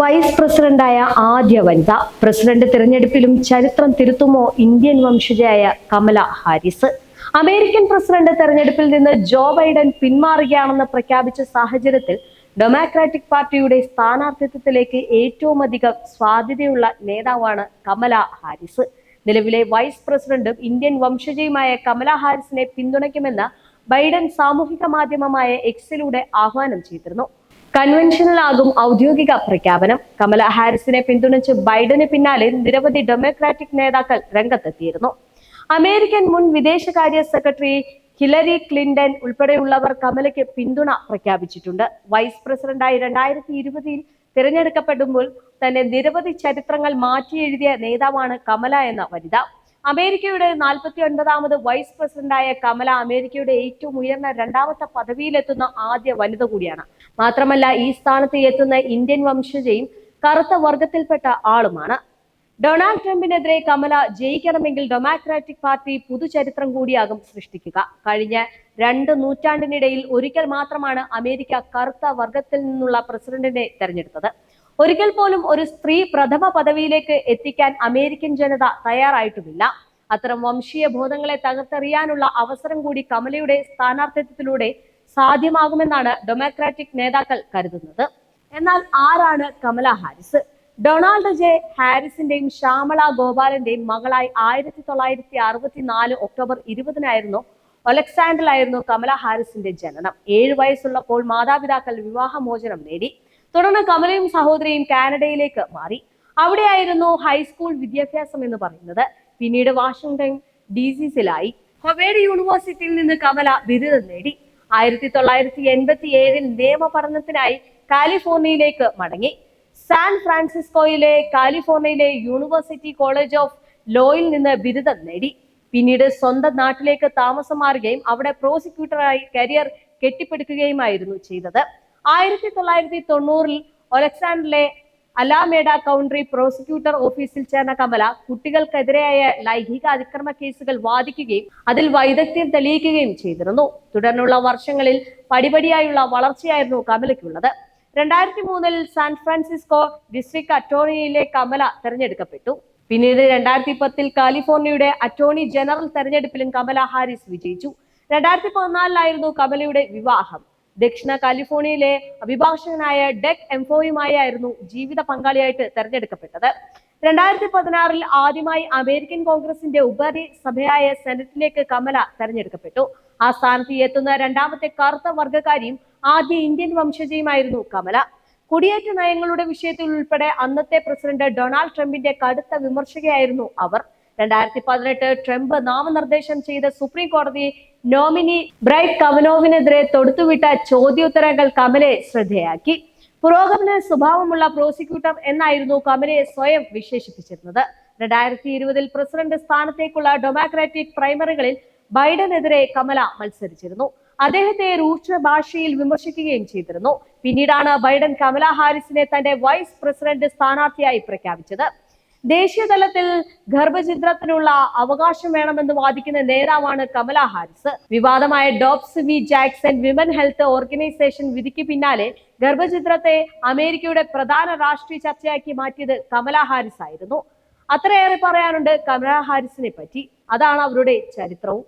Vice പ്രസിഡന്റായ ആദ്യ വനിത. President തിരഞ്ഞെടുപ്പിലും ചരിത്രം തിരുത്തുമോ ഇന്ത്യൻ വംശജയായ കമല ഹാരിസ്. അമേരിക്കൻ പ്രസിഡന്റ് തെരഞ്ഞെടുപ്പിൽ നിന്ന് ജോ ബൈഡൻ പിന്മാറുകയാണെന്ന് പ്രഖ്യാപിച്ച സാഹചര്യത്തിൽ ഡെമോക്രാറ്റിക് പാർട്ടിയുടെ സ്ഥാനാർത്ഥിത്വത്തിലേക്ക് ഏറ്റവും അധികം സാധ്യതയുള്ള നേതാവാണ് കമല ഹാരിസ്. നിലവിലെ വൈസ് പ്രസിഡന്റും ഇന്ത്യൻ വംശജയുമായ കമല ഹാരിസിനെ പിന്തുണയ്ക്കുമെന്ന് ബൈഡൻ സാമൂഹിക മാധ്യമമായ എക്സിലൂടെ ആഹ്വാനം ചെയ്തിരുന്നു. കൺവെൻഷനിലാകും ഔദ്യോഗിക പ്രഖ്യാപനം. കമല ഹാരിസിനെ പിന്തുണച്ച് ബൈഡന് പിന്നാലെ നിരവധി ഡെമോക്രാറ്റിക് നേതാക്കൾ രംഗത്തെത്തിയിരുന്നു. അമേരിക്കൻ മുൻ വിദേശകാര്യ സെക്രട്ടറി ഹിലരി ക്ലിന്റൺ ഉൾപ്പെടെയുള്ളവർ കമലയ്ക്ക് പിന്തുണ പ്രഖ്യാപിച്ചിട്ടുണ്ട്. വൈസ് പ്രസിഡന്റായി രണ്ടായിരത്തി ഇരുപതിൽ തിരഞ്ഞെടുക്കപ്പെടുമ്പോൾ തന്നെ നിരവധി ചരിത്രങ്ങൾ മാറ്റിയെഴുതിയ നേതാവാണ് കമല എന്ന വനിത. അമേരിക്കയുടെ നാൽപ്പത്തി ഒൻപതാമത് വൈസ് പ്രസിഡന്റായ കമല അമേരിക്കയുടെ ഏറ്റവും ഉയർന്ന രണ്ടാമത്തെ പദവിയിലെത്തുന്ന ആദ്യ വനിത കൂടിയാണ്. മാത്രമല്ല ഈ സ്ഥാനത്ത് എത്തുന്ന ഇന്ത്യൻ വംശജയും കറുത്ത വർഗത്തിൽപ്പെട്ട ആളുമാണ്. ഡൊണാൾഡ് ട്രംപിനെതിരെ കമല ജയിക്കണമെങ്കിൽ ഡെമോക്രാറ്റിക് പാർട്ടി പുതുചരിത്രം കൂടിയാകും സൃഷ്ടിക്കുക. കഴിഞ്ഞ രണ്ട് നൂറ്റാണ്ടിനിടയിൽ ഒരിക്കൽ മാത്രമാണ് അമേരിക്ക കറുത്ത വർഗത്തിൽ നിന്നുള്ള പ്രസിഡന്റിനെ തെരഞ്ഞെടുത്തത്. ഒരിക്കൽ പോലും ഒരു സ്ത്രീ പ്രഥമ പദവിയിലേക്ക് എത്തിക്കാൻ അമേരിക്കൻ ജനത തയ്യാറായിട്ടുമില്ല അത്തരം വംശീയ ബോധങ്ങളെ തകർത്തെറിയാനുള്ള അവസരം കൂടി കമലയുടെ സ്ഥാനാർത്ഥിത്വത്തിലൂടെ സാധ്യമാകുമെന്നാണ് ഡെമോക്രാറ്റിക് നേതാക്കൾ കരുതുന്നത്. എന്നാൽ ആരാണ് കമല ഹാരിസ്? ഡൊണാൾഡ് ജെ ഹാരിസിന്റെയും ശ്യാമള ഗോപാലന്റെയും മകളായി ആയിരത്തി തൊള്ളായിരത്തി അറുപത്തി നാല് ഒക്ടോബർ ഇരുപതിനായിരുന്നു ഒലക്സാൻഡറിലായിരുന്നു കമല ഹാരിസിന്റെ ജനനം. ഏഴു വയസ്സുള്ളപ്പോൾ മാതാപിതാക്കൾ വിവാഹമോചനം നേടി. തുടർന്ന് കമലയും സഹോദരിയും കാനഡയിലേക്ക് മാറി. അവിടെയായിരുന്നു ഹൈസ്കൂൾ വിദ്യാഭ്യാസം എന്ന് പറയുന്നത്. പിന്നീട് വാഷിംഗ്ടൺ ഡി സിസിലായി ഹൊവേഡ് യൂണിവേഴ്സിറ്റിയിൽ നിന്ന് കമല ബിരുദം നേടി. ആയിരത്തി തൊള്ളായിരത്തി എൺപത്തി ഏഴിൽ നിയമ പഠനത്തിനായി കാലിഫോർണിയയിലേക്ക് മടങ്ങി. സാൻ ഫ്രാൻസിസ്കോയിലെ കാലിഫോർണിയയിലെ യൂണിവേഴ്സിറ്റി കോളേജ് ഓഫ് ലോയിൽ നിന്ന് ബിരുദം നേടി. പിന്നീട് സ്വന്തം നാട്ടിലേക്ക് താമസം മാറുകയും അവിടെ പ്രോസിക്യൂട്ടറായി കരിയർ കെട്ടിപ്പടുക്കുകയുമായിരുന്നു ചെയ്തത്. ആയിരത്തി തൊള്ളായിരത്തി തൊണ്ണൂറിൽ ഒലക്സാണ്ടറിലെ അലാമേഡ കൗണ്ടറി പ്രോസിക്യൂട്ടർ ഓഫീസിൽ ചേർന്ന കമല കുട്ടികൾക്കെതിരെയായ ലൈംഗിക അതിക്രമ കേസുകൾ വാദിക്കുകയും അതിൽ വൈദഗ്ധ്യം തെളിയിക്കുകയും ചെയ്തിരുന്നു. തുടർന്നുള്ള വർഷങ്ങളിൽ പടിപടിയായുള്ള വളർച്ചയായിരുന്നു കമലയ്ക്കുള്ളത്. രണ്ടായിരത്തി മൂന്നിൽ സാൻ ഫ്രാൻസിസ്കോ ഡിസ്ട്രിക്ട് അറ്റോർണിയിലെ കമല തെരഞ്ഞെടുക്കപ്പെട്ടു. പിന്നീട് രണ്ടായിരത്തി പത്തിൽ കാലിഫോർണിയയുടെ അറ്റോർണി ജനറൽ തെരഞ്ഞെടുപ്പിലും കമല ഹാരിസ് വിജയിച്ചു. രണ്ടായിരത്തി പതിനാലിലായിരുന്നു കമലയുടെ വിവാഹം. ദക്ഷിണ കാലിഫോർണിയയിലെ അഭിഭാഷകനായ ഡെക് എംഫോയുമായായിരുന്നു ജീവിത പങ്കാളിയായിട്ട് തെരഞ്ഞെടുക്കപ്പെട്ടത്. രണ്ടായിരത്തി പതിനാറിൽ ആദ്യമായി അമേരിക്കൻ കോൺഗ്രസിന്റെ സഭയായ സെനറ്റിലേക്ക് കമല തെരഞ്ഞെടുക്കപ്പെട്ടു. ആ സ്ഥാനത്ത് എത്തുന്ന രണ്ടാമത്തെ കറുത്ത വർഗക്കാരിയും ആദ്യ ഇന്ത്യൻ വംശജയുമായിരുന്നു കമല. കുടിയേറ്റ നയങ്ങളുടെ വിഷയത്തിൽ ഉൾപ്പെടെ അന്നത്തെ പ്രസിഡന്റ് ഡൊണാൾഡ് ട്രംപിന്റെ കടുത്ത വിമർശകയായിരുന്നു അവർ. രണ്ടായിരത്തി പതിനെട്ട് ട്രംപ് നാമനിർദ്ദേശം ചെയ്ത സുപ്രീം കോടതി നോമിനി ബ്രൈറ്റ് കവനോവിനെതിരെ തൊടുത്തുവിട്ട ചോദ്യോത്തരങ്ങൾ കമലെ ശ്രദ്ധയാക്കി. പുരോഗമന സ്വഭാവമുള്ള പ്രോസിക്യൂട്ടർ എന്നായിരുന്നു കമലയെ സ്വയം വിശേഷിപ്പിച്ചിരുന്നത്. രണ്ടായിരത്തി ഇരുപതിൽ പ്രസിഡന്റ് സ്ഥാനത്തേക്കുള്ള ഡെമോക്രാറ്റിക് പ്രൈമറികളിൽ ബൈഡനെതിരെ കമല മത്സരിച്ചിരുന്നു. അദ്ദേഹത്തെ രൂക്ഷ ഭാഷയിൽ വിമർശിക്കുകയും ചെയ്തിരുന്നു. പിന്നീടാണ് ബൈഡൻ കമല ഹാരിസിനെ തന്റെ വൈസ് പ്രസിഡന്റ് സ്ഥാനാർത്ഥിയായി പ്രഖ്യാപിച്ചത്. ദേശീയ തലത്തിൽ ഗർഭചിത്രത്തിനുള്ള അവകാശം വേണമെന്ന് വാദിക്കുന്ന നേതാവാണ് കമല ഹാരിസ്. വിവാദമായ Dobbs v Jackson women health organisation വിധിക്ക് പിന്നാലെ ഗർഭചിത്രത്തെ അമേരിക്കയുടെ പ്രധാന രാഷ്ട്രീയ ചർച്ചയാക്കി മാറ്റിയത് കമല ഹാരിസ് ആയിരുന്നു. അത്രയേറെ പറയാനുണ്ട് കമല ഹാരിസിനെ പറ്റി. അതാണ് അവരുടെ ചരിത്രവും.